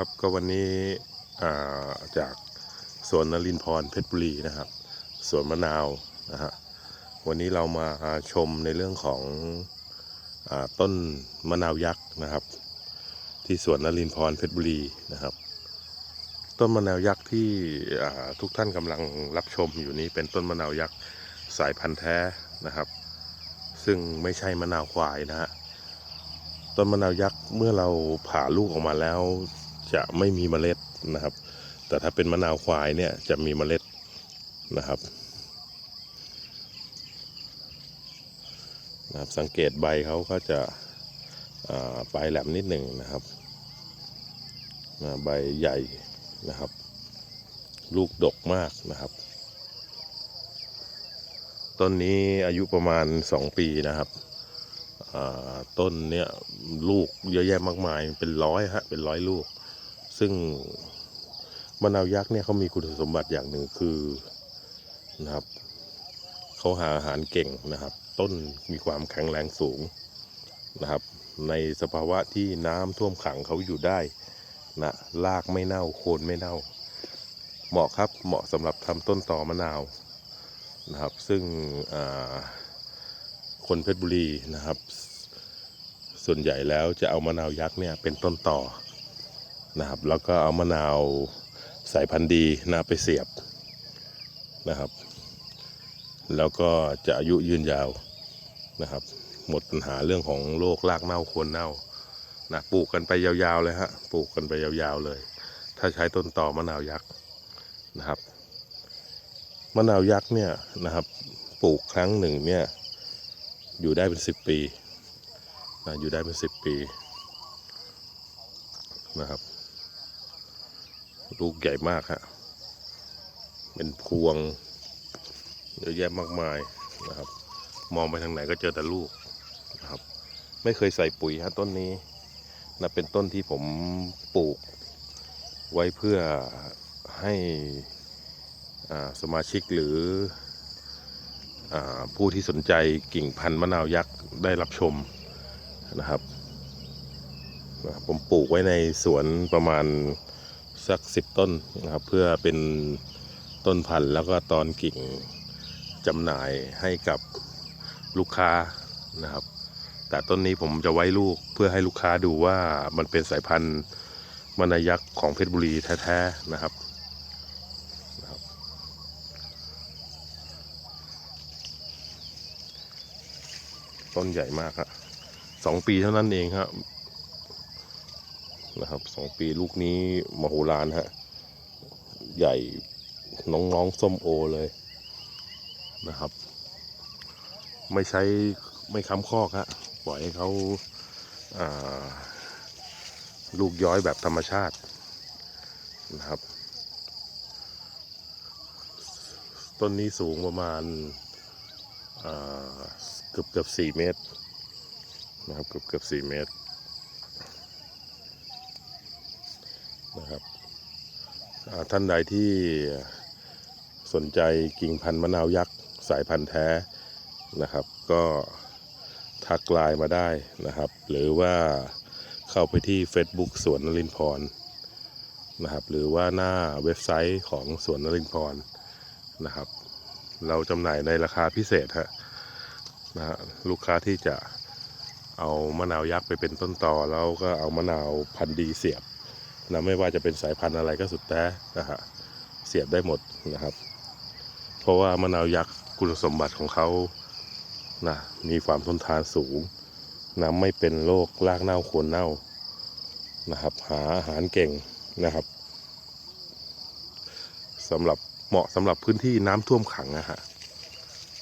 ครับก็วันนี้าจากสวนนรินพรเพชรบุรีนะครับสวนมะนาวนะฮะวันนี้เรามาชมในเรื่องของอต้นมะนาวยักษ์นะครับ ที่สวนนรินพรเพชรบุรีนะครับ ต้นมะนาวยักษ์ที่ทุกท่านกำลังรับชมอยู่นี้เป็นต้นมะนาวยักษ์สายพันธุ์แท้นะครับ ซึ่งไม่ใช่มะนาวควายนะฮะต้นมะนาวยักษ์เมื่อเราผ่าลูกออกมาแล้ว จะไม่มีเมล็ดนะครับ แต่ถ้าเป็นมะนาวควายเนี่ยจะมีเมล็ดนะครับนะครับ สังเกตใบเขาก็จะปลายแหลมนิดหนึ่งนะครับใบใหญ่นะครับ ลูกดกมากนะครับ ต้นนี้อายุประมาณ 2 ปีนะครับต้นเนี้ยลูกเยอะแยะมากมายเป็นร้อยฮะเป็นร้อยลูก ซึ่งมะนาวยักษ์เนี่ยเขามีคุณสมบัติอย่างหนึ่งคือนะครับเขาหาอาหารเก่งนะครับ ต้นมีความแข็งแรงสูงนะครับ ในสภาวะที่น้ำท่วมขังเขาอยู่ได้นะรากไม่เน่าโคนไม่เน่า เหมาะครับเหมาะสำหรับทำต้นต่อมะนาวนะครับ ซึ่งคนเพชรบุรีนะครับ ส่วนใหญ่แล้วจะเอามะนาวยักษ์เนี่ยเป็นต้นต่อ นะครับ แล้วก็เอามะนาวสายพันธุ์ดีนะไปเสียบนะครับ แล้วก็จะอายุยืนยาวนะครับ หมดปัญหาเรื่องของโรครากเน่าโคนเน่านะปลูกกันไปยาวๆเลยฮะปลูกกันไปยาวๆเลย ถ้าใช้ต้นต่อมะนาวยักษ์นะครับมะนาวยักษ์เนี่ยนะครับปลูกครั้งหนึ่งเนี่ยอยู่ได้เป็นสิบปีนะอยู่ได้เป็นสิบปีนะครับ ลูกใหญ่มากฮะเป็นพวงเยอะแยะมากมายนะครับ มองไปทางไหนก็เจอแต่ลูกนะครับ ไม่เคยใส่ปุ๋ยฮะต้นนี้นะเป็นต้นที่ผมปลูกไว้เพื่อให้อ่าสมาชิกหรืออผู้ที่สนใจกิ่งพันธุ์มะนาวยักษ์ได้รับชมนะครับ ผมปลูกไว้ในสวนประมาณ สักสิบต้นนะครับเพื่อเป็นต้นพันธุ์แล้วก็ตอนกิ่งจำหน่ายให้กับลูกค้านะครับ แต่ต้นนี้ผมจะไว้ลูกเพื่อให้ลูกค้าดูว่ามันเป็นสายพันธุ์มะนายักษ์ของเพชรบุรีแท้ๆนะครับต้นใหญ่มากฮะสองปีเท่านั้นเองครับ นะครับสองปีลูกนี้มโหฬารฮะ ใหญ่น้องๆส้มโอเลยนะครับ ไม่ใช้ไม่ค้ำคอกฮะปล่อยให้เขาาลูกย้อยแบบธรรมชาตินะครับ ต้นนี้สูงประมาณาเกือบเกือบสี่เมตรนะครับเกือบเกือบสี่เมตร นะครับท่านใดที่สนใจกิ่งพันธุ์มะนาวยักษ์สายพันธุ์แท้นะครับ ก็ทักไลน์มาได้นะครับ หรือว่าเข้าไปที่ Facebook สวนนรินพรนะครับหรือว่าหน้าเว็บไซต์ของสวนนรินพรนะครับ เราจำหน่ายในราคาพิเศษฮะนะฮะลูกค้าที่จะเอามะนาวยักษ์ไปเป็นต้นต่อแล้วก็เอามะนาวพันธุ์ดีเสียบ นะไม่ว่าจะเป็นสายพันธุ์อะไรก็สุดแต่นะฮะเสียบได้หมดนะครับ เพราะว่ามะนาวยักษ์คุณสมบัติของเขานะมีความทนทานสูงนะไม่เป็นโรครากเน่าโคนเน่านะครับ หาอาหารเก่งนะครับสำหรับเหมาะสำหรับพื้นที่น้ำท่วมขังนะฮะ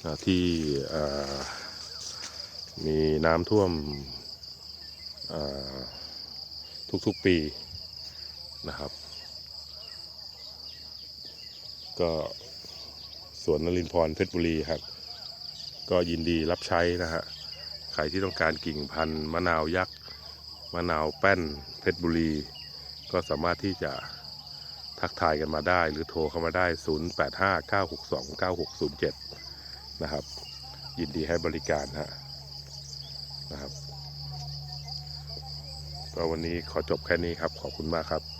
นะที่มีน้ำท่วมทุกๆปี นะครับ ก็สวนนรินทร์พรเพชรบุรีครับ ก็ยินดีรับใช้นะฮะใครที่ต้องการกิ่งพันธุ์มะนาวยักษ์มะนาวแป้นเพชรบุรี ก็สามารถที่จะทักทายกันมาได้ หรือโทรเข้ามาได้ 0859629607 นะครับ ยินดีให้บริการฮะนะครับก็วันนี้ขอจบแค่นี้ครับ ขอบคุณมากครับ